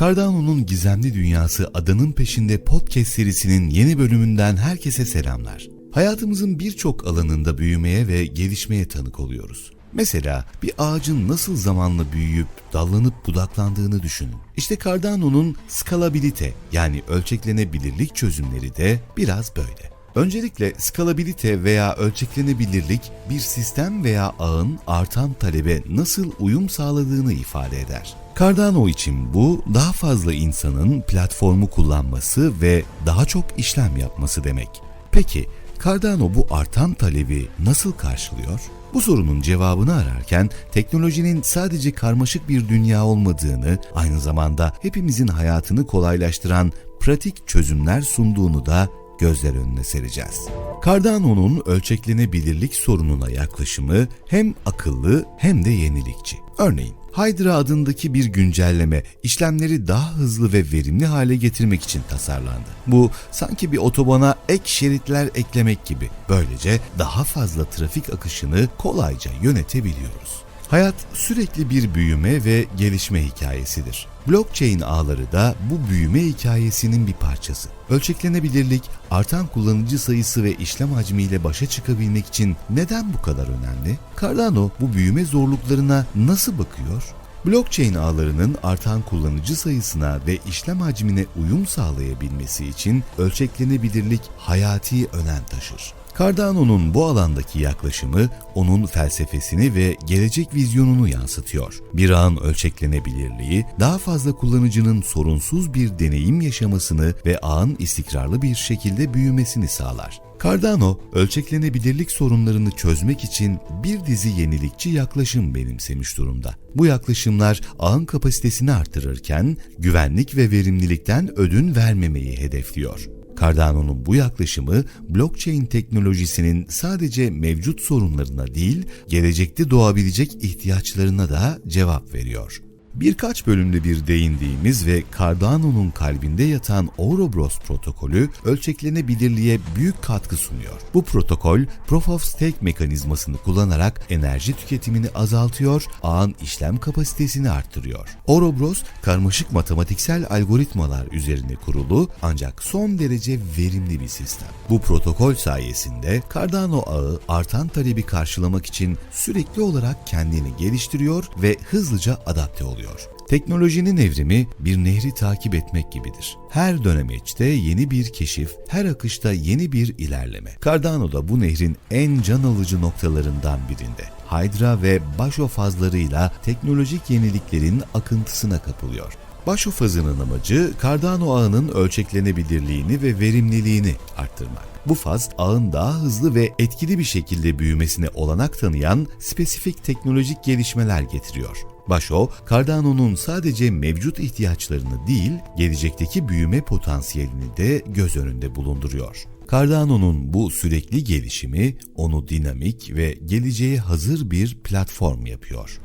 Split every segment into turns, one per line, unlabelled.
Cardano'nun Gizemli Dünyası Adanın Peşinde podcast serisinin yeni bölümünden herkese selamlar. Hayatımızın birçok alanında büyümeye ve gelişmeye tanık oluyoruz. Mesela bir ağacın nasıl zamanla büyüyüp dallanıp budaklandığını düşünün. İşte Cardano'nun skalabilite yani ölçeklenebilirlik çözümleri de biraz böyle. Öncelikle skalabilite veya ölçeklenebilirlik bir sistem veya ağın artan talebe nasıl uyum sağladığını ifade eder. Cardano için bu daha fazla insanın platformu kullanması ve daha çok işlem yapması demek. Peki Cardano bu artan talebi nasıl karşılıyor? Bu sorunun cevabını ararken teknolojinin sadece karmaşık bir dünya olmadığını, aynı zamanda hepimizin hayatını kolaylaştıran pratik çözümler sunduğunu da gözler önüne sereceğiz. Cardano'nun ölçeklenebilirlik sorununa yaklaşımı hem akıllı hem de yenilikçi. Örneğin Hydra adındaki bir güncelleme işlemleri daha hızlı ve verimli hale getirmek için tasarlandı. Bu sanki bir otobana ek şeritler eklemek gibi. Böylece daha fazla trafik akışını kolayca yönetebiliyoruz. Hayat sürekli bir büyüme ve gelişme hikayesidir. Blockchain ağları da bu büyüme hikayesinin bir parçası. Ölçeklenebilirlik, artan kullanıcı sayısı ve işlem hacmiyle başa çıkabilmek için neden bu kadar önemli? Cardano bu büyüme zorluklarına nasıl bakıyor? Blockchain ağlarının artan kullanıcı sayısına ve işlem hacmine uyum sağlayabilmesi için ölçeklenebilirlik hayati önem taşır. Cardano'nun bu alandaki yaklaşımı onun felsefesini ve gelecek vizyonunu yansıtıyor. Bir ağın ölçeklenebilirliği, daha fazla kullanıcının sorunsuz bir deneyim yaşamasını ve ağın istikrarlı bir şekilde büyümesini sağlar. Cardano, ölçeklenebilirlik sorunlarını çözmek için bir dizi yenilikçi yaklaşım benimsemiş durumda. Bu yaklaşımlar ağın kapasitesini artırırken güvenlik ve verimlilikten ödün vermemeyi hedefliyor. Cardano'nun bu yaklaşımı blockchain teknolojisinin sadece mevcut sorunlarına değil, gelecekte doğabilecek ihtiyaçlarına da cevap veriyor. Birkaç bölümde bir değindiğimiz ve Cardano'nun kalbinde yatan Ouroboros protokolü ölçeklenebilirliğe büyük katkı sunuyor. Bu protokol Proof of Stake mekanizmasını kullanarak enerji tüketimini azaltıyor, ağın işlem kapasitesini arttırıyor. Ouroboros karmaşık matematiksel algoritmalar üzerine kurulu ancak son derece verimli bir sistem. Bu protokol sayesinde Cardano ağı artan talebi karşılamak için sürekli olarak kendini geliştiriyor ve hızlıca adapte oluyor. Teknolojinin evrimi bir nehri takip etmek gibidir. Her dönemeçte yeni bir keşif, her akışta yeni bir ilerleme. Cardano da bu nehrin en can alıcı noktalarından birinde. Hydra ve Basho fazlarıyla teknolojik yeniliklerin akıntısına kapılıyor. Basho fazının amacı Cardano ağının ölçeklenebilirliğini ve verimliliğini arttırmak. Bu faz ağın daha hızlı ve etkili bir şekilde büyümesine olanak tanıyan spesifik teknolojik gelişmeler getiriyor. Basho, Cardano'nun sadece mevcut ihtiyaçlarını değil, gelecekteki büyüme potansiyelini de göz önünde bulunduruyor. Cardano'nun bu sürekli gelişimi onu dinamik ve geleceğe hazır bir platform yapıyor.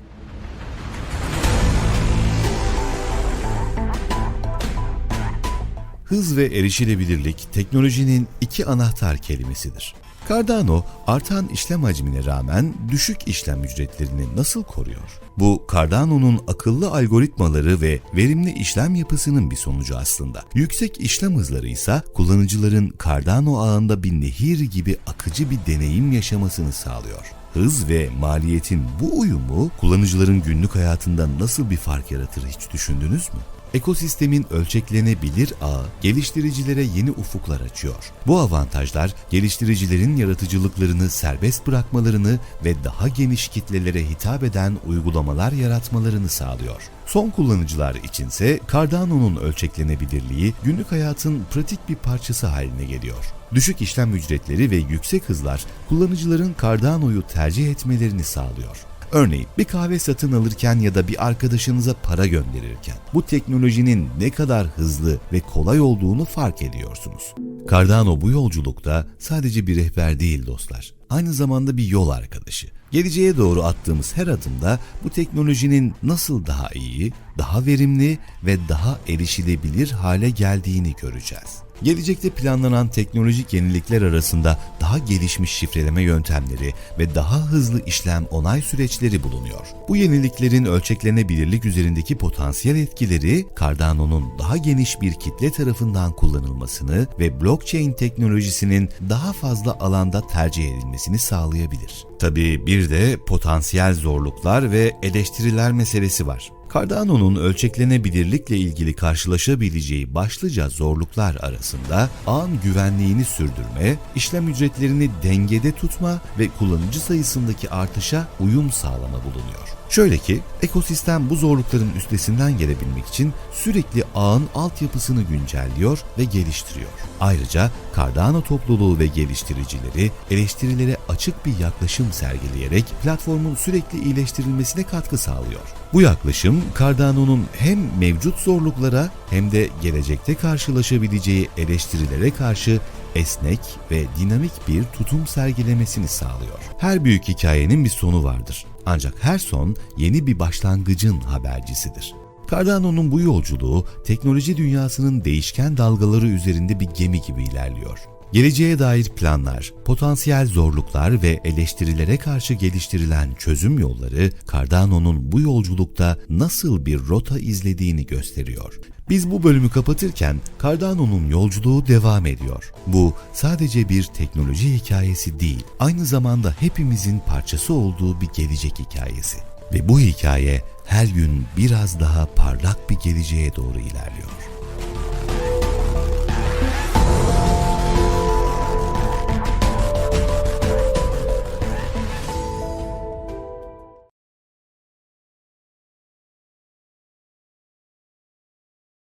Hız ve erişilebilirlik teknolojinin iki anahtar kelimesidir. Cardano artan işlem hacmine rağmen düşük işlem ücretlerini nasıl koruyor? Bu Cardano'nun akıllı algoritmaları ve verimli işlem yapısının bir sonucu aslında. Yüksek işlem hızları ise kullanıcıların Cardano ağında bir nehir gibi akıcı bir deneyim yaşamasını sağlıyor. Hız ve maliyetin bu uyumu kullanıcıların günlük hayatında nasıl bir fark yaratır hiç düşündünüz mü? Ekosistemin ölçeklenebilir ağı geliştiricilere yeni ufuklar açıyor. Bu avantajlar geliştiricilerin yaratıcılıklarını serbest bırakmalarını ve daha geniş kitlelere hitap eden uygulamalar yaratmalarını sağlıyor. Son kullanıcılar içinse Cardano'nun ölçeklenebilirliği günlük hayatın pratik bir parçası haline geliyor. Düşük işlem ücretleri ve yüksek hızlar kullanıcıların Cardano'yu tercih etmelerini sağlıyor. Örneğin bir kahve satın alırken ya da bir arkadaşınıza para gönderirken bu teknolojinin ne kadar hızlı ve kolay olduğunu fark ediyorsunuz. Cardano bu yolculukta sadece bir rehber değil dostlar. Aynı zamanda bir yol arkadaşı. Geleceğe doğru attığımız her adımda bu teknolojinin nasıl daha iyi, daha verimli ve daha erişilebilir hale geldiğini göreceğiz. Gelecekte planlanan teknolojik yenilikler arasında daha gelişmiş şifreleme yöntemleri ve daha hızlı işlem onay süreçleri bulunuyor. Bu yeniliklerin ölçeklenebilirlik üzerindeki potansiyel etkileri Cardano'nun daha geniş bir kitle tarafından kullanılmasını ve blockchain teknolojisinin daha fazla alanda tercih edilmesini sağlayabilir. Tabii bir de potansiyel zorluklar ve eleştiriler meselesi var. Cardano'nun ölçeklenebilirlikle ilgili karşılaşabileceği başlıca zorluklar arasında ağın güvenliğini sürdürme, işlem ücretlerini dengede tutma ve kullanıcı sayısındaki artışa uyum sağlama bulunuyor. Şöyle ki, ekosistem bu zorlukların üstesinden gelebilmek için sürekli ağın altyapısını güncelliyor ve geliştiriyor. Ayrıca Cardano topluluğu ve geliştiricileri eleştirilere açık bir yaklaşım sergileyerek platformun sürekli iyileştirilmesine katkı sağlıyor. Bu yaklaşım Cardano'nun hem mevcut zorluklara hem de gelecekte karşılaşabileceği eleştirilere karşı esnek ve dinamik bir tutum sergilemesini sağlıyor. Her büyük hikayenin bir sonu vardır. Ancak her son yeni bir başlangıcın habercisidir. Cardano'nun bu yolculuğu teknoloji dünyasının değişken dalgaları üzerinde bir gemi gibi ilerliyor. Geleceğe dair planlar, potansiyel zorluklar ve eleştirilere karşı geliştirilen çözüm yolları Cardano'nun bu yolculukta nasıl bir rota izlediğini gösteriyor. Biz bu bölümü kapatırken Cardano'nun yolculuğu devam ediyor. Bu sadece bir teknoloji hikayesi değil, aynı zamanda hepimizin parçası olduğu bir gelecek hikayesi. Ve bu hikaye her gün biraz daha parlak bir geleceğe doğru ilerliyor.